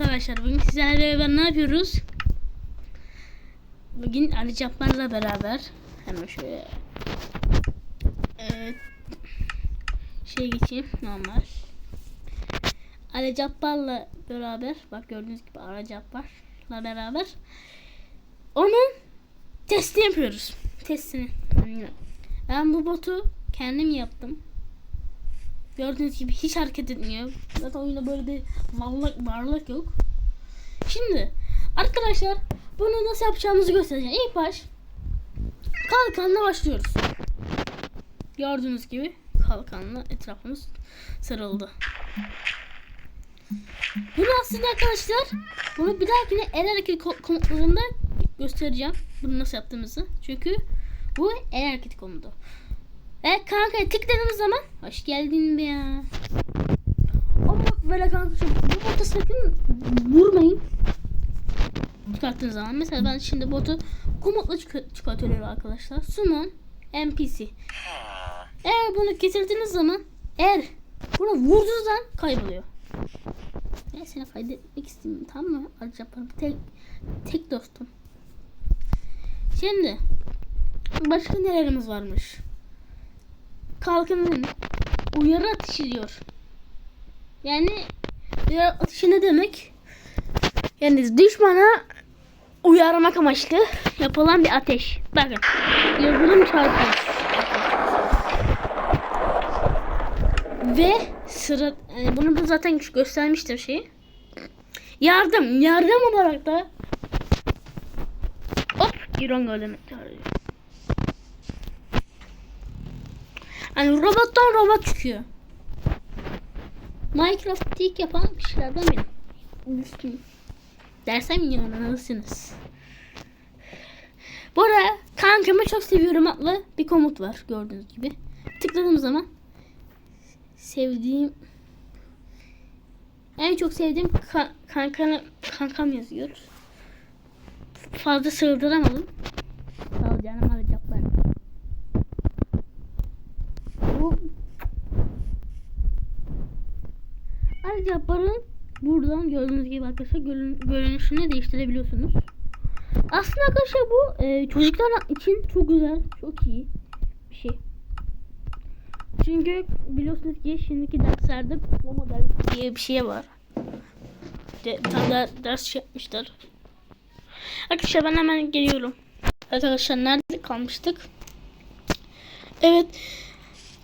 Arkadaşlar bugün sizlerle beraber ne yapıyoruz? Bugün Ali Cabbar'la beraber hemen şöyle evet, şey geçeyim normal. Ali Cabbar'la beraber bak gördüğünüz gibi Ali Cabbar'la beraber onun testini yapıyoruz. Testini. Ben bu botu kendim yaptım. Gördüğünüz gibi hiç hareket etmiyor. Zaten oyunda böyle bir varlık, varlık yok. Şimdi arkadaşlar bunu nasıl yapacağımızı göstereceğim. İlk baş kalkanla başlıyoruz. Gördüğünüz gibi kalkanla etrafımız sarıldı. Bunu aslında arkadaşlar bunu bir dahakine el hareketi ko- komutlarında göstereceğim. Bunu nasıl yaptığımızı. Çünkü bu el hareketi komutu. Ve kanka tıkladığımız zaman hoş geldin be ya. Ama böyle kanka şu- bu botu sakın vurmayın. Çıkarttığınız zaman mesela ben şimdi botu komutla çık- çıkartıyorum arkadaşlar. Summon NPC. Eğer bunu getirdiğiniz zaman eğer bunu vurduğunuz zaman kayboluyor. Ben seni kaydetmek istedim tamam mı? Acaba tek tek dostum. Şimdi başka nelerimiz varmış? Kalkanın uyarı atışı diyor. Yani uyarı atışı ne demek? Yani düşmana uyarmak amaçlı yapılan bir ateş. Bakın. Yazılım çarpıyor. Ve sıra yani bunu zaten göstermiştim şeyi. Yardım, yardım olarak da hop İran demek Hani robottan robot çıkıyor. Minecraft ilk yapan kişilerden benim. Üstüm. Dersem yanılırsınız. Bu arada kankamı çok seviyorum adlı bir komut var gördüğünüz gibi. Tıkladığım zaman sevdiğim en çok sevdiğim ka kankanı, kankam yazıyor. Fazla sığdıramadım. Sağ canım alacaklar. Bu Ayrıca barın buradan gördüğünüz gibi arkadaşlar görün, görünüşünü değiştirebiliyorsunuz. Aslında arkadaşlar bu e, çocuklar için çok güzel, çok iyi bir şey. Çünkü biliyorsunuz ki şimdiki derslerde kutlama dersi diye bir şey var. De, tam da ders şey yapmışlar. Arkadaşlar ben hemen geliyorum. Arkadaşlar nerede kalmıştık? Evet.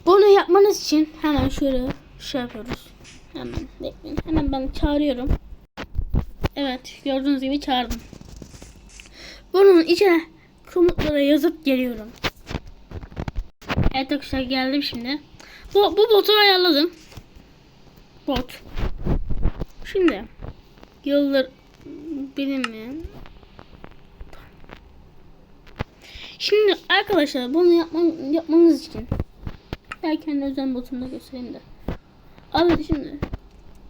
Bunu yapmanız için hemen şöyle şey yapıyoruz. Hemen bekleyin. Hemen ben çağırıyorum. Evet gördüğünüz gibi çağırdım. Bunun içine komutlara yazıp geliyorum. Evet arkadaşlar geldim şimdi. Bu, bu botu ayarladım. Bot. Şimdi yıldır bilinmeyen Şimdi arkadaşlar bunu yapman, yapmanız için ben kendi özel botumda göstereyim de. Abi şimdi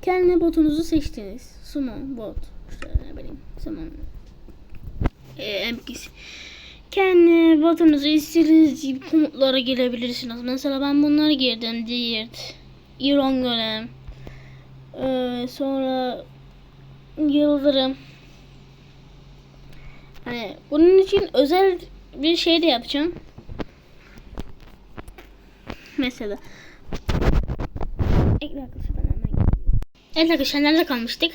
kendi botunuzu seçtiniz. Summon bot. İşte ne bileyim summon e, NPC. Kendi botunuzu istediğiniz gibi komutlara girebilirsiniz. Mesela ben bunları girdim. Dirt, Iron Golem, ee, sonra Yıldırım. Hani bunun için özel bir şey de yapacağım. Mesela Ekle arkadaşlar ben hemen geliyorum. Evet arkadaşlar nerede kalmıştık?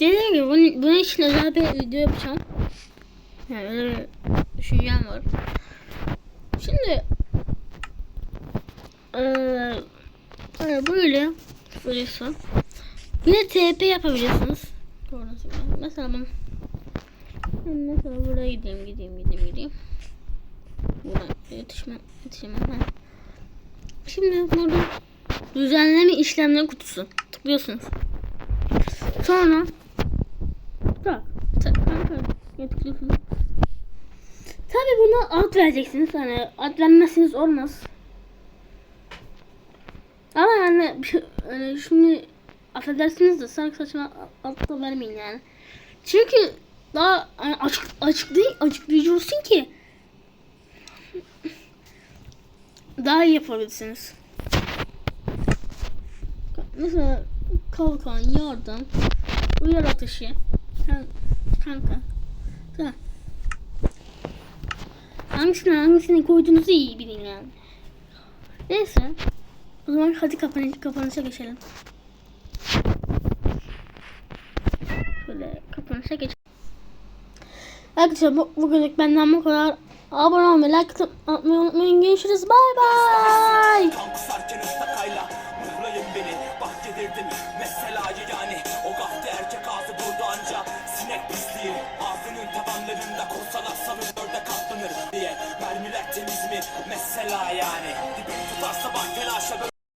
Dediğim gibi bunun, bunun için özel bir video yapacağım. Yani öyle bir düşüncem var. Şimdi hani böyle böyleyse yine TP gibi. Mesela ben mesela buraya gideyim gideyim gideyim gideyim. Buradan yetişmem yetişemem. Şimdi burada düzenleme işlemleri kutusu tıklıyorsunuz. Sonra tak bunu alt vereceksiniz hani alt vermezseniz olmaz. Ama yani, yani şimdi affedersiniz de sarı saçma altta vermeyin yani. Çünkü daha yani açık açıklayıcı açıklayıcı olsun ki daha iyi yapabilirsiniz. Mesela kalkan, yardım, Uyar ateşi. Kan- Kanka. Tamam. Hangisini hangisini koyduğunuzu iyi bilin yani. Neyse. O zaman hadi kapan kapanışa geçelim. Şöyle kapanışa geçelim. Arkadaşlar bu, bugünlük benden bu kadar. Abone olmayı, like atmayı unutmayın. Görüşürüz. Bay bay. Bak yedirdim Meselayı yani O gafte erkek ağzı burada anca. Sinek pisliği ağzının tabanlarında